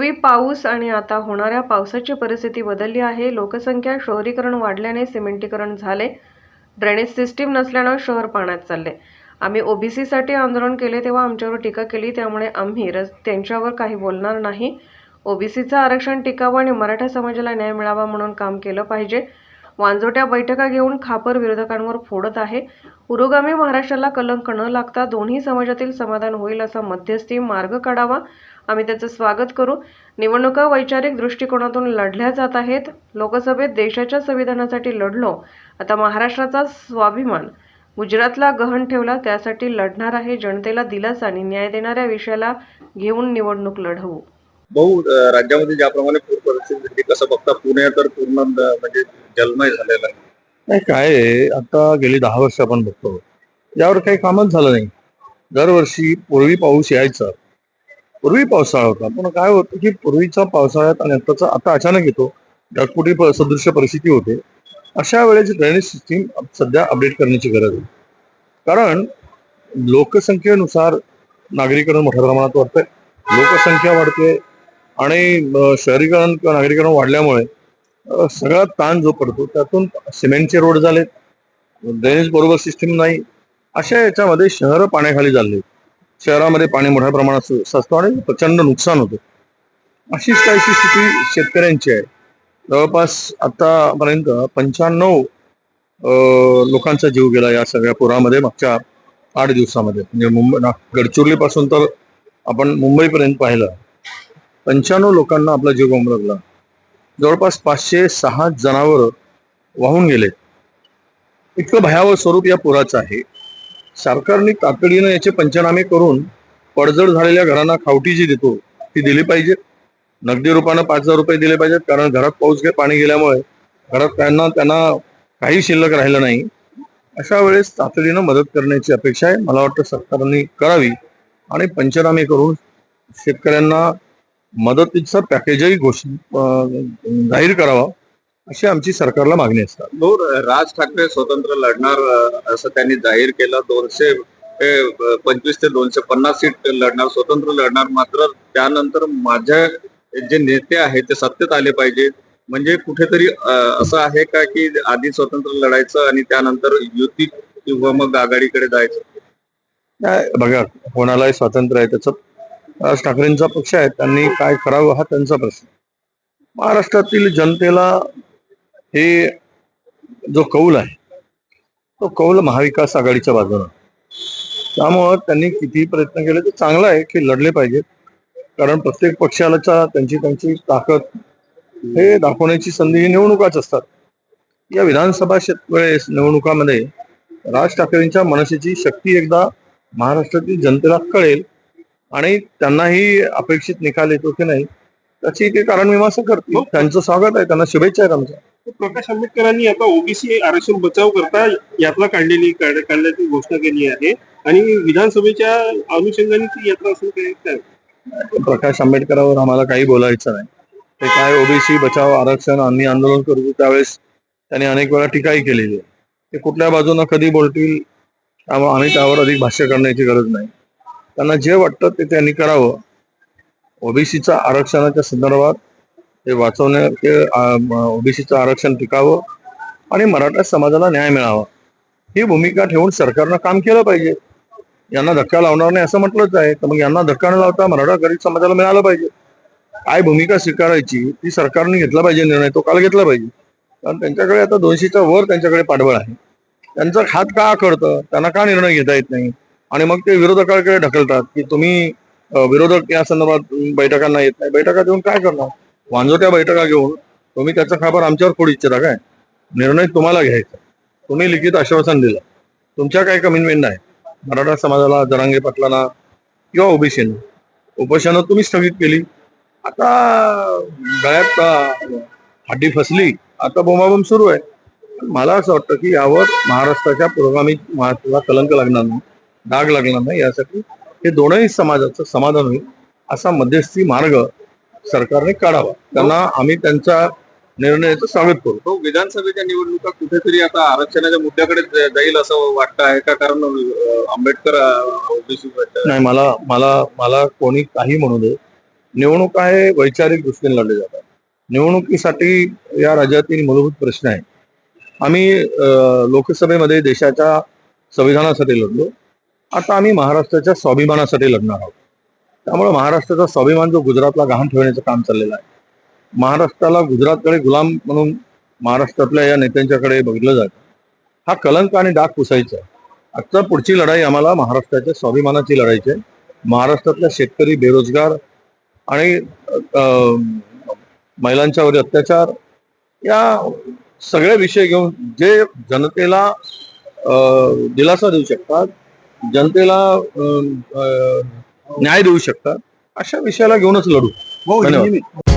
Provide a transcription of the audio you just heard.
पूर्वी पाऊस आणि आता होणाऱ्या पावसाची परिस्थिती बदलली आहे. लोकसंख्या शहरीकरण वाढल्याने सिमेंटीकरण झाले. ड्रेनेज सिस्टीम नसल्यानं शहर पाण्यात चालले. आम्ही ओबीसीसाठी आंदोलन केले तेव्हा आमच्यावर टीका केली. त्यामुळे आम्ही रस त्यांच्यावर काही बोलणार नाही. ओबीसीचं आरक्षण टिकावं आणि मराठा समाजाला न्याय मिळावा म्हणून काम केलं पाहिजे. वांजोट्या बैठका घेऊन खापर विरोधकांवर फोडत आहे. पुरोगामी महाराष्ट्राला कलंक न लागता दोन्ही समाजातील समाधान होईल असा मध्यस्थी मार्ग काढावा. आम्ही त्याचं स्वागत करू. निवडणुका वैचारिक दृष्टिकोनातून लढल्या जात आहेत. लोकसभेत देशाच्या संविधानासाठी लढलो. आता महाराष्ट्राचा स्वाभिमान. गुजरातला गहन ठेवला त्यासाठी लढणार आहे जनतेला दिलासा आणि न्याय देणाऱ्या विषयाला घेऊन निवडणूक लढवू. भाऊ राज्यामध्ये ज्याप्रमाणे पूर परिस्थिती कसं बघता पुणे तर पूर्ण म्हणजे जलमय झालेला आहे. नाही काय आहे, आता गेली दहा वर्ष आपण बघतो. यावर काही कामच झालं नाही. दरवर्षी पूर्वी पाऊस यायचा. पूर्वी पावसाळा होता. पण काय होतं की पूर्वीचा पावसाळ्यात आणि आताचा आता अचानक येतो. ढगपुटी प- सदृश्य परिस्थिती होते. अशा वेळेची ड्रेनेज सिस्टीम सध्या अपडेट करण्याची गरज आहे. कारण लोकसंख्येनुसार नागरीकरण मोठ्या प्रमाणात वाढतंय. लोकसंख्या वाढते. आणि अं, शहरीकरण किंवा नागरीकरण वाढल्यामुळे सगळा ताण जो पडतो त्यातून सिमेंटचे रोड झालेत ड्रेनेज बरोबर सिस्टीम नाही. अशा याच्यामध्ये शहरं पाण्याखाली झाले. शहरामध्ये पाणी मोठ्या प्रमाणात साचतो आणि प्रचंड नुकसान होतं. अशीच काहीशी स्थिती शेतकऱ्यांची आहे. जवळपास आतापर्यंत पंच्याण्णव लोकांचा जीव गेला या सगळ्या पुरामध्ये मागच्या आठ दिवसामध्ये. म्हणजे मुंबई ना- गडचिरोलीपासून तर आपण मुंबईपर्यंत पाहिलं. पंच्याण्णव लोकांना आपला जीव गमरगला जवळपास पाचशे सहा जनावर वाहून गेले. इतकं भयावह स्वरूप या पुराचं आहे. सरकारने तातडीनं याचे पंचनामे करून पडझड झालेल्या घरांना खावटी जी देतो ती दिली पाहिजे. नगदी रुपानं पाच हजार रुपये दिले पाहिजेत कारण घरात पाऊस गे- पाणी गेल्यामुळे घरात त्यांना त्यांना काही शिल्लक राहिलं नाही. अशा वेळेस तातडीनं मदत करण्याची अपेक्षा आहे. मला वाटतं सरकारने करावी आणि पंचनामे करून शेतकऱ्यांना मदतीचं पॅकेजही घोषित जाहीर करावा अशी आमची सरकारला मागणी असतात राज ठाकरे स्वतंत्र लढणार असं त्यांनी जाहीर केलं. दोनशे पंचवीस ते दोनशे पन्नास सीट लढणार स्वतंत्र लढणार. मात्र त्यानंतर माझ्या जे नेते आहेत ते सत्तेत आले पाहिजे. म्हणजे कुठेतरी असं आहे का की आधी स्वतंत्र लढायचं आणि त्यानंतर युती किंवा मग आघाडीकडे जायचं? बघा कोणालाही स्वातंत्र्य आहे त्याचं राज ठाकरेंचा पक्ष आहे त्यांनी काय करावं हा त्यांचा प्रश्न. महाराष्ट्रातील जनतेला हे जो कौल आहे तो कौल महाविकास आघाडीच्या बाजूनं. त्यामुळं त्यांनी किती प्रयत्न केले तर चांगला आहे की लढले पाहिजेत. कारण प्रत्येक पक्षाला त्यांची त्यांची ताकद हे दाखवण्याची संधी ही निवडणुकाच असतात. या विधानसभा शेत- वेळेस निवडणुकामध्ये राज ठाकरेंच्या मनसेची शक्ती एकदा महाराष्ट्रातील जनतेला कळेल आणि त्यांनाही अपेक्षित निकाल येतो की नाही त्याची ते कारण मीमांसा करतील. त्यांचं स्वागत आहे त्यांना शुभेच्छा आहेत आमच्या. प्रकाश आंबेडकरांनी आता ओबीसी आरक्षण बचाव करता यात्रा काढलेली काढ- काढण्याची घोषणा केली आहे. आणि विधानसभेच्या अनुषंगाने ती यात्रा असेल काय? प्रकाश आंबेडकरांवर आम्हाला काही बोलायचं नाही. ते काय ओबीसी बचाव आरक्षण आम्ही आंदोलन करतो त्यावेळेस त्यांनी अनेक वेळा टीकाही केलेली आहे. ते कुठल्या बाजूनं कधी बोलतील आम्ही त्यावर अधिक भाष्य करण्याची गरज नाही. त्यांना जे वाटतं ते त्यांनी करावं. ओबीसीच्या आरक्षणाच्या संदर्भात ते वाचवण्या ते ओबीसीचं आरक्षण टिकावं आणि मराठा समाजाला न्याय मिळावा. ही भूमिका ठेवून सरकारनं काम केलं पाहिजे. यांना धक्का लावणार नाही असं म्हटलंच आहे. तर मग यांना धक्का न लावता मराठा गरीब समाजाला मिळालं पाहिजे. काय भूमिका स्वीकारायची ती सरकारने घेतला पाहिजे निर्णय तो काल घेतला पाहिजे. कारण त्यांच्याकडे आता दोनशेच्या वर त्यांच्याकडे पाठबळ आहे. त्यांचं हात का करतं त्यांना का निर्णय घेता येत नाही? आणि मग ते विरोधकाकडे ढकलतात की तुम्ही विरोधक या संदर्भात बैठकांना येत नाही. बैठका देऊन काय करणार? वांजोट्या बैठका घेऊन तुम्ही त्याचा खाबर आमच्यावर फोडू इच्छिता काय? निर्णय तुम्हाला घ्यायचा. तुम्ही लिखित आश्वासन दिलं. तुमच्या काय कमिटमेंट नाही. मराठा समाजाला जरांगे पाटलांना किंवा ओबीसीनं. उपोषणं तुम्ही स्थगित केली. आता गळ्यात हड्डी फसली. आता बोंबाबोंब सुरू आहे. मला असं वाटतं की यावर महाराष्ट्राच्या पुरोगामी महाराष्ट्राला कलंक लागणार नाही. डाग लागणार नाही यासाठी हे दोनही समाजाचं समाधान होईल असा मध्यस्थी मार्ग सरकारने काढावा. त्यांना आम्ही त्यांच्या निर्णयाचं स्वागत करू. तो विधानसभेच्या निवडणुका कुठेतरी आता आरक्षणाच्या मुद्द्याकडे जाईल असं वाटतं आहे का? कारण आंबेडकर ओबीसी नाही मला मला मला कोणी काही म्हणू दे निवडणुका हे वैचारिक दृष्टीने लढले जातात. निवडणुकीसाठी या राज्यातील मूलभूत प्रश्न आहे आम्ही लोकसभेमध्ये देशाच्या संविधानासाठी लढलो. आता आम्ही महाराष्ट्राच्या स्वाभिमानासाठी लढणार आहोत. त्यामुळे महाराष्ट्राचा स्वाभिमान जो गुजरातला गहाण ठेवण्याचं काम चाललेलं आहे. महाराष्ट्राला गुजरातकडे गुलाम म्हणून महाराष्ट्रातल्या या नेत्यांच्याकडे बघितलं जातं. हा कलंक आणि डाग पुसायचा आहे. आजचा पुढची लढाई आम्हाला महाराष्ट्राच्या स्वाभिमानाची लढायची आहे. महाराष्ट्रातल्या शेतकरी बेरोजगार आणि महिलांच्यावर अत्याचार या सगळे विषय घेऊन जे जनतेला दिलासा देऊ शकतात जनतेला न्याय देऊ शकतात अशा विषयाला घेऊनच लढू. धन्यवाद.